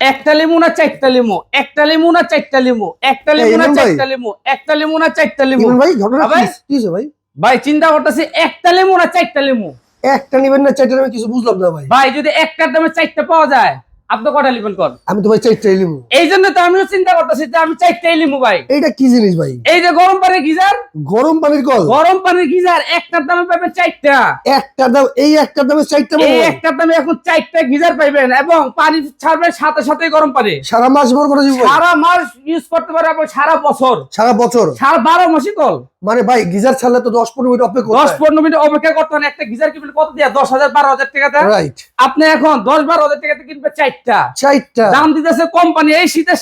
একটা লেমু না চারটা লিমু? একটা লেমু না চারটা লিমু? একটা লেমু না চারটা লিমু? একটা লেমু না চারটা লিমু? ভাই ঘটনা ভাই? কি? ভাই? ভাই চিন্তা করতেছি একটা লেমু না চারটা লেমু? একটা নিবেন না চারটা কিছু বুঝলাম না ভাই। ভাই যদি একটার দামে চারটা পাওয়া যায় আপনি কটা লিবেন কর? আমি তো ভাই চারটাই নিবো এই জন্য তো আমিও চিন্তা করতেছি যে আমি চারটাই ভাই। এইটা কি জিনিস ভাই? এই যে গরম পানির গিজার? গরম পানির কল? গরম পানির গিজার একটার দামে পাবেন চারটা। একটা দাম এই দামে চারটা এই একটার দামে এখন চারটা গিজার পাইবেন এবং পানি ছাড়বেন সাথে সাথে গরম পানি। সারা মাস ভর করে সারা মাস ইউজ করতে পারবে আপনি সারা বছর। সারা বছর? সারা বারো মাসই কল। মানে ভাই গিজার ছাড়লে তো দশ পনেরো মিনিট অপেক্ষা দশ পনেরো মিনিট অপেক্ষা করতে হয় একটা গিজার কিনবেন কত দিয়া? দশ হাজার বারো হাজার টাকা দেয়। রাইট আপনি এখন দশ বারো হাজার টাকাতে কিনবে চারটা। চারটা। দাম দিতেছে কোম্পানি এই শীতের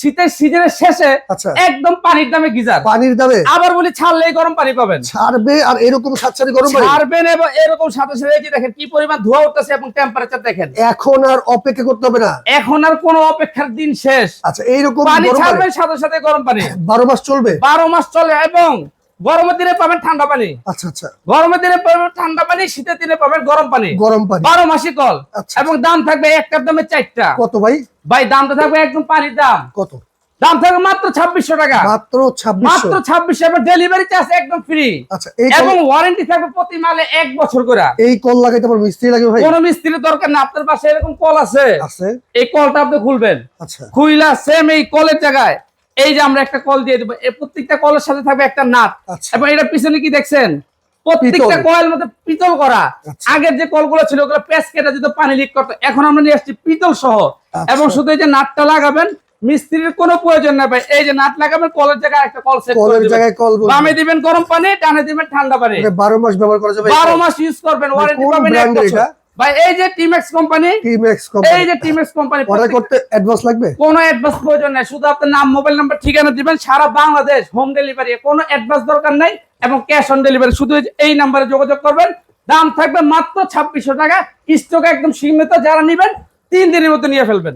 শীতের সিজনের শেষে আচ্ছা। একদম পানির দামে গিজার। পানির দামে? আবার বলি ছাড়লেই গরম পানি পাবেন। ছাড়বে আর এরকম সাতসারি গরম পানি? ছাড়বেন এবং এরকম সাথে সাথে দেখেন কি পরিমাণ ধোয়া উঠতেছে এবং টেম্পারেচার দেখেন। এখন আর অপেক্ষা করতে হবে না। এখন আর কোনো অপেক্ষার দিন শেষ। আচ্ছা এইরকম পানি? ছাড়বেন সাথে সাথে গরম পানি। বারো মাস চলবে? বারো মাস চলে এবং গরমের দিনে পাবেন ঠান্ডা পানি। আচ্ছা আচ্ছা। গরমের দিনে পাবেন ঠান্ডা পানি শীতের দিনে পাবেন গরম পানি। গরম পানি। বারো মাসি কল। আচ্ছা। এবং দাম থাকবে একটার দামে চারটা। কত ভাই? ভাই দামটা থাকবে একদম পানির দাম। কত? দাম থাকবে মাত্র ছাব্বিশশো টাকা। মাত্র মাত্র ছাব্বিশশো এবং ডেলিভারি চার্জ একদম ফ্রি আচ্ছা এবং ওয়ারেন্টি থাকবে প্রতি মালে এক বছর করে। এই কল লাগাইতে আমার মিস্ত্রি লাগে ভাই? কোন মিস্ত্রির দরকার না আপনার পাশে এরকম কল আছে। আছে। এই কলটা আপনি খুলবেন। আচ্ছা। খুইলা সেম এই কলের জায়গায়। এই যে আমরা একটা কল দিয়ে দেবো। প্রত্যেকটা কলের সাথে থাকবে একটা নাট। আচ্ছা। এবং এটা পিছনে কি দেখছেন? প্রত্যেকটা। কয়েল মধ্যে পিতল করা। আচ্ছা। আগের যে কলগুলো ছিল ওগুলো প্যাচ কেটে যদি পানি লিক করতো এখন আমরা নিয়ে আসছি পিতল সহ। আচ্ছা। এবং শুধু এই যে নাটটা লাগাবেন মিস্ত্রির কোনো প্রয়োজন না ভাই। এই যে নাট লাগাবেন কলের জায়গায় একটা কল সেট কলের জায়গায় কল। বামে দিবেন গরম পানি ডানে দিবেন ঠান্ডা পানি। এটা বারো মাস ব্যবহার করা যাবে। বারো মাস ইউজ করবেন ওয়ারেন্টি পাবেন এক বছর। ভাই এই যে টিমেক্স কোম্পানি টিমেক্স এই যে টিমেক্স কোম্পানি অর্ডার করতে অ্যাডভান্স লাগবে? কোনো অ্যাডভান্স প্রয়োজন নাই শুধু আপনার নাম মোবাইল নাম্বার ঠিকানা দিবেন সারা বাংলাদেশ হোম ডেলিভারি কোনো অ্যাডভান্স দরকার নাই এবং ক্যাশ অন ডেলিভারি শুধু এই নাম্বারে যোগাযোগ করবেন। দাম থাকবে মাত্র ছাব্বিশশো টাকা। স্টক একদম সীমিত যারা নেবেন তিন দিনের মধ্যে নিয়ে ফেলবেন।